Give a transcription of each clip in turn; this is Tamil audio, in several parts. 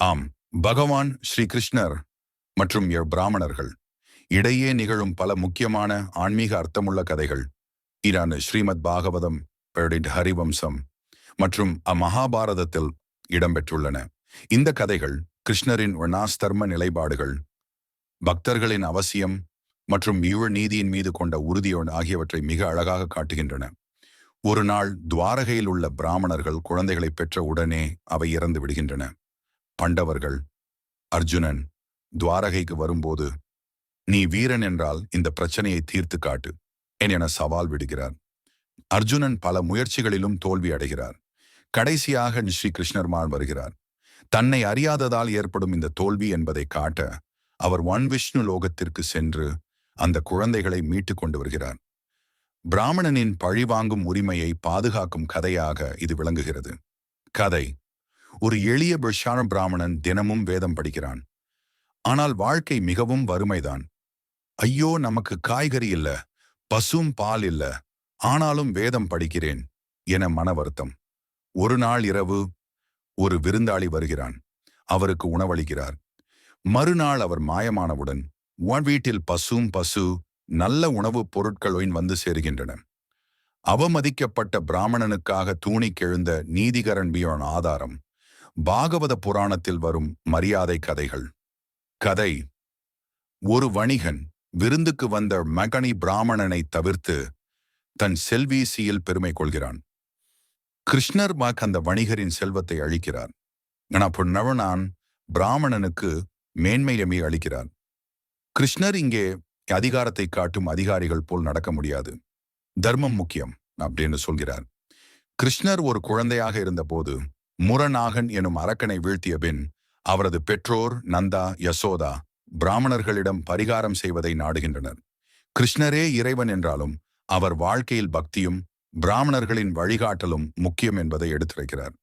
ஆம் பகவான் ஸ்ரீ கிருஷ்ணர் மற்றும் பிராமணர்கள். இடையே நிகழும் பல முக்கியமான ஆன்மீக அர்த்தமுள்ள கதைகள். இரான் ஸ்ரீமத் பாகவதம் ஹரிவம்சம் மற்றும் அம்மகாபாரதத்தில் இடம்பெற்றுள்ளன. இந்த கதைகள் கிருஷ்ணரின் வர்ணாஸ்தர்ம நிலைப்பாடுகள் பக்தர்களின் அவசியம் மற்றும் ஈழ நீதியின் மீது கொண்ட உறுதியோன் ஆகியவற்றை மிக அழகாக காட்டுகின்றன. ஒரு நாள் துவாரகையில் உள்ள பிராமணர்கள் குழந்தைகளை பெற்ற உடனே அவை இறந்து விடுகின்றன. பண்டவர்கள் அர்ஜுனன் துவாரகைக்கு வரும்போது நீ வீரன் என்றால் இந்த பிரச்சனையை தீர்த்து காட்டு என சவால் விடுகிறார். அர்ஜுனன் பல முயற்சிகளிலும் தோல்வி அடைகிறார். கடைசியாக ஸ்ரீ கிருஷ்ணர்மான் வருகிறார். தன்னை அறியாததால் ஏற்படும் இந்த தோல்வி என்பதை காட்ட அவர் ஒன் விஷ்ணு லோகத்திற்கு சென்று அந்த குழந்தைகளை மீட்டு கொண்டு வருகிறார். பிராமணனின் பழிவாங்கும் உரிமையை பாதுகாக்கும் கதையாக இது விளங்குகிறது. கதை ஒரு எளிய பிஷான பிராமணன் தினமும் வேதம் படிக்கிறான். ஆனால் வாழ்க்கை மிகவும் வறுமைதான். ஐயோ நமக்கு காய்கறி இல்ல பசும் பால் இல்ல ஆனாலும் வேதம் படிக்கிறேன் என மன வருத்தம் ஒரு நாள் இரவு ஒரு விருந்தாளி வருகிறான். அவருக்கு உணவளிக்கிறார். மறுநாள் அவர் மாயமானவுடன் உன் வீட்டில் பசும் பசு நல்ல உணவுப் பொருட்களோயின் வந்து சேருகின்றன. அவமதிக்கப்பட்ட பிராமணனுக்காக தூணிக்கெழுந்த நீதிகரன் பியோன் ஆதாரம் பாகவத புராணத்தில் வரும் மரியாதை கதைகள். கதை. ஒரு வணிகன் விருந்துக்கு வந்த மகனி பிராமணனை தவிர்த்து தன் செல்வீசியில் பெருமை கொள்கிறான். கிருஷ்ணர் மாக் அந்த வணிகரின் செல்வத்தை அழிக்கிறார். நவனான் பிராமணனுக்கு மேன்மையமே அளிக்கிறார். கிருஷ்ணர் இங்கே அதிகாரத்தை காட்டும் அதிகாரிகள் போல் நடக்க முடியாது. தர்மம் முக்கியம் அப்படின்னு சொல்கிறார். கிருஷ்ணர் ஒரு குழந்தையாக இருந்தபோது முரநாகன் எனும் அரக்கனை வீழ்த்திய பின் அவரது பெற்றோர் நந்தா யசோதா பிராமணர்களிடம் பரிகாரம் செய்வதை நாடுகின்றனர். கிருஷ்ணரே இறைவன் என்றாலும் அவர் வாழ்க்கையில் பக்தியும் பிராமணர்களின் வழிகாட்டலும் முக்கியம் என்பதை எடுத்துரைக்கிறார்.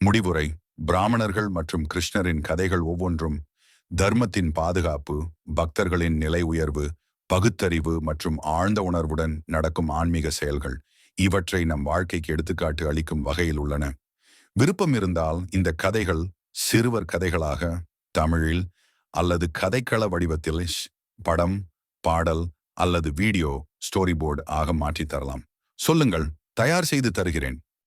முடிவுரை பிராமணர்கள் மற்றும் கிருஷ்ணரின் கதைகள் ஒவ்வொன்றும் தர்மத்தின் பாதுகாப்பு பக்தர்களின் நிலை உயர்வு பகுத்தறிவு மற்றும் ஆழ்ந்த உணர்வுடன் நடக்கும் ஆன்மீக செயல்கள் இவற்றை நம் வாழ்க்கைக்கு எடுத்துக்காட்டு அளிக்கும் வகையில் உள்ளன. விருப்பம் இருந்தால் இந்த கதைகள் சிறுவர் கதைகளாக தமிழில் அல்லது கதைக்கள வடிவத்தில் படம் பாடல் அல்லது வீடியோ ஸ்டோரி போர்டு ஆக மாற்றித் தரலாம். சொல்லுங்கள் தயார் செய்து தருகிறேன்.